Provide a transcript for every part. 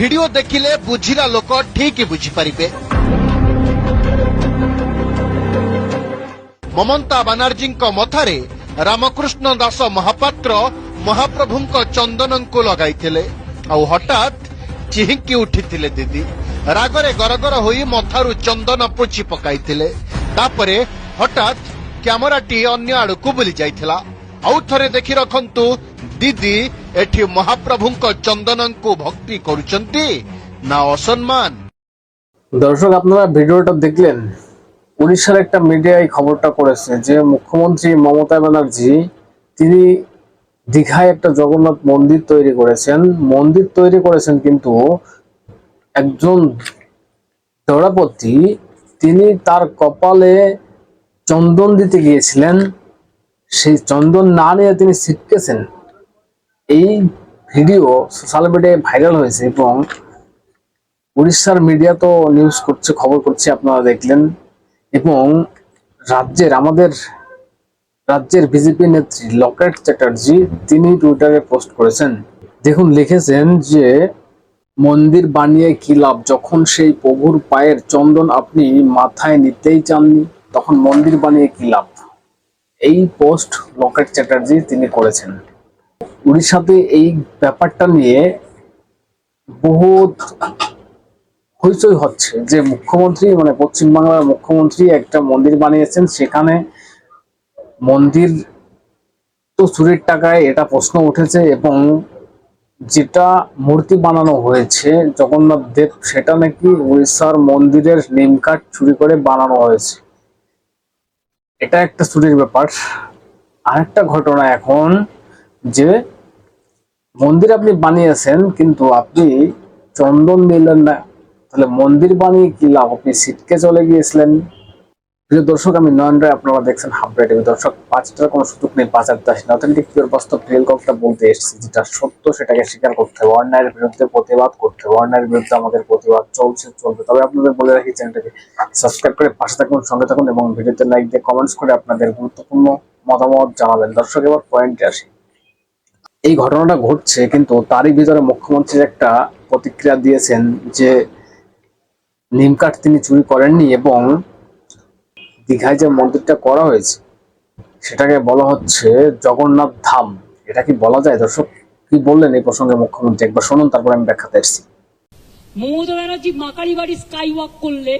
Video ଦେଖିଲେ ବୁଝିଲା ଲୋକ ଠିକ୍ ବୁଝିପାରିବେ ମମତା ବାନାର୍ଜୀଙ୍କ ମଥାରେ ରାମକୃଷ୍ଣ ଦାସ ମହାପାତ୍ର ମହାପ୍ରଭୁଙ୍କ ଚନ୍ଦନଙ୍କୁ ଲଗାଇଥିଲେ ଆଉ ହଠାତ୍ ଚିହିଁକି ଉଠିଥିଲେ ଦିଦି ରାଗରେ ଗରଗର ହୋଇ ମଥାରୁ ଚନ୍ଦନ ପୋଛି ପକାଇଥିଲେ ତାପରେ ହଠାତ୍ କ୍ୟାମେରାଟି ଅନ୍ୟ ଆଡ଼କୁ ବୁଲି ଯାଇଥିଲା ଆଉ ଥରେ ଦେଖି ରଖନ୍ତୁ ଦିଦି ଏଠି ମହାପ୍ରଭୁଙ୍କ ଚନ୍ଦନଙ୍କୁ ଭକ୍ତି କରୁଛନ୍ତି ନା ଅସମ୍ମାନ দর্শক আপনারা ভিডিওটা দেখলেন উড়িষ্যার একটা মিডিয়ায় খবরটা করেছে যে মুখ্যমন্ত্রী মমতা ব্যানার্জি তিনি দীঘায় একটা জগন্নাথ মন্দির তৈরি করেছেন মন্দির তৈরি করেছেন কিন্তু একজন দৌড়াপতি তিনি তার কপালে চন্দন দিতে গিয়েছিলেন সেই চন্দন না নিয়ে তিনি ছিটকেছেন এই ভিডিও সোশ্যাল মিডিয়ায় ভাইরাল হয়েছে এবং উড়িষ্যার মিডিয়া তো নিউজ করছে, খবর করছে, আপনারা দেখলেন। এবং রাজ্যের, আমাদের রাজ্যের বিজেপি নেত্রী লকেট চ্যাটার্জি, তিনি টুইটারে পোস্ট করেছেন। দেখুন, লিখেছেন যে, মন্দির বানিয়ে কি লাভ? যখন সেই প্রভুর পায়ের চন্দন আপনি মাথায় নিতেই চাননি, তখন মন্দির বানিয়ে কি লাভ? এই পোস্ট লকেট চ্যাটার্জি তিনি করেছেন। উড়িষ্যাতে এই ব্যাপারটা নিয়ে বহুত হইচই হচ্ছে যে মুখ্যমন্ত্রী মানে পশ্চিমবাংলার মুখ্যমন্ত্রী একটা মন্দির বানিয়েছেন, সেখানে মন্দির তো চুরির টাকায় এটা প্রশ্ন উঠেছে এবং যেটা মূর্তি বানানো হয়েছে, জগন্নাথ দেব, সেটা নাকি উড়িষ্যার মন্দিরের নেমকাঠ চুরি করে বানানো হয়েছে। এটা একটা চুরির ব্যাপার। আরেকটা ঘটনা এখন যে মন্দির আপনি বানিয়েছেন, কিন্তু আপনি চন্দন দিলেন না। তাহলে মন্দির বানিয়ে কি লাভ? আপনি সিটকে চলে গিয়েছিলেন। প্রিয় দর্শক, আমি নয়ন রায়, আপনারা দেখছেন হাবড়া টিভি। দর্শক, পাঁচটার কোনো সুযোগ নেই, পাঁচ আটটা আসেন অথেন্টিক পিওর বাস্তব রিয়েল কথা বলতে এসেছি, যেটা সত্য, সেটাকে স্বীকার করতে হবে। অন্যায়ের বিরুদ্ধে প্রতিবাদ করতে হবে। অন্যায়ের বিরুদ্ধে আমাদের প্রতিবাদ চলছে, চলবে। তবে আপনাদের বলে রাখি, চ্যানেলটাকে সাবস্ক্রাইব করে পাশে থাকুন, সঙ্গে থাকুন, এবং ভিডিওতে লাইক দিয়ে কমেন্টস করে আপনাদের গুরুত্বপূর্ণ মতামত জানাবেন। দর্শক, এবার পয়েন্টে আসি। এই ঘটনাটা ঘটছে, কিন্তু তারই ভিতরে মুখ্যমন্ত্রীর একটা প্রতিক্রিয়া দিয়েছেন যে নিমকাঠ তিনি চুরি করেননি, এবং দীঘায় যে মন্দিরটা করা হয়েছে, সেটাকে বলা হচ্ছে জগন্নাথ ধাম। এটা কি বলা যায় দর্শক? কি বললেন এই প্রসঙ্গে মুখ্যমন্ত্রী? একবার শুনুন, তারপর আমি ব্যাখ্যাতে এসেছি মমতা ব্যানার্জি মাকারি বাড়ি স্কাই ওয়াক করলে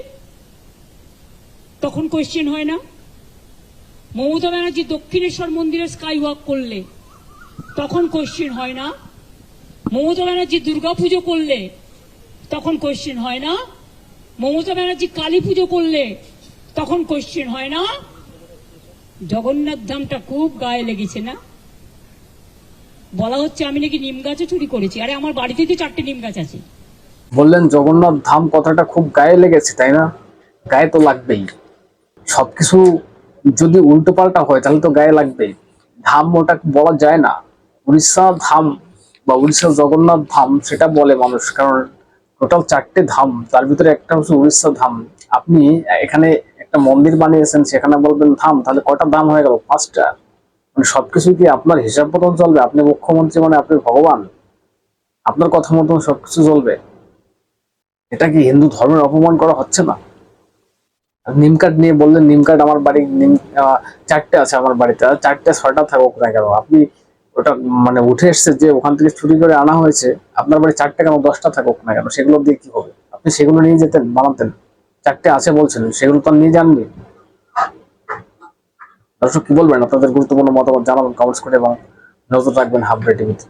তখন কোয়েশ্চেন হয় না? মমতা ব্যানার্জি দক্ষিণেশ্বর মন্দিরে স্কাই ওয়াক করলে তখন কোয়েশ্চেন হয় না? মমতা ব্যানার্জি দুর্গা পুজো করলে তখন কোয়েশ্চেন হয় না? মমতা ব্যানার্জি কালী পুজো করলে তখন কোয়েশ্চেন হয় না, জগন্নাথ ধামটা খুব গায়ে লেগেছে না? বলা হচ্ছে আমি নাকি নিম গাছও চুরি করেছি। আরে আমার বাড়িতে তো চারটে নিম গাছ আছে। বললেন জগন্নাথ ধাম কথাটা খুব গায়ে লেগেছে, তাই না? গায়ে তো লাগবেই। সবকিছু যদি উল্টো পাল্টা হয়, তাহলে তো গায়ে লাগবেই। ধাম ওটা বলা যায় না। উড়িষ্যা ধাম বা উড়িষ্যার জগন্নাথ ধাম সেটা বলে মানুষ, কারণ টোটাল চারটে ধাম, তার ভিতরে একটা হচ্ছে উড়িষ্যা ধাম। আপনি এখানে একটা মন্দির বানিয়েছেন, সেখানে বলবেন ধাম তাহলে কটা ধাম হয়ে গেল? পাঁচটা। মানে সবকিছু কি আপনার হিসাব মতন চলবে? আপনি মুখ্যমন্ত্রী মানে আপনি ভগবান? আপনার কথা মতন সবকিছু চলবে? এটা কি হিন্দু ধর্মের অপমান করা হচ্ছে না? নিম কাঠ নিয়ে বললেন, নিম কাঠ আমার বাড়ি, নিম চারটে আছে আমার বাড়িতে। চারটে, ছয়টা থাকুক না কেন? আপনি ওটা মানে উঠে এসছে যে ওখান থেকে চুরি করে আনা হয়েছে, আপনার বাড়ি চারটে কেন? দশটা থাকুক না কেন? সেগুলো দিয়ে কি হবে? আপনি সেগুলো নিয়ে যেতেন, বানাতেন। চারটে আছে বলছেন, সেগুলো তো নিয়ে যাননি। দর্শক, কি বলবেন? আপনাদের গুরুত্বপূর্ণ মতামত জানাবেন কমেন্টস করে এবং নজর রাখবেন হাবড়ে টিভিতে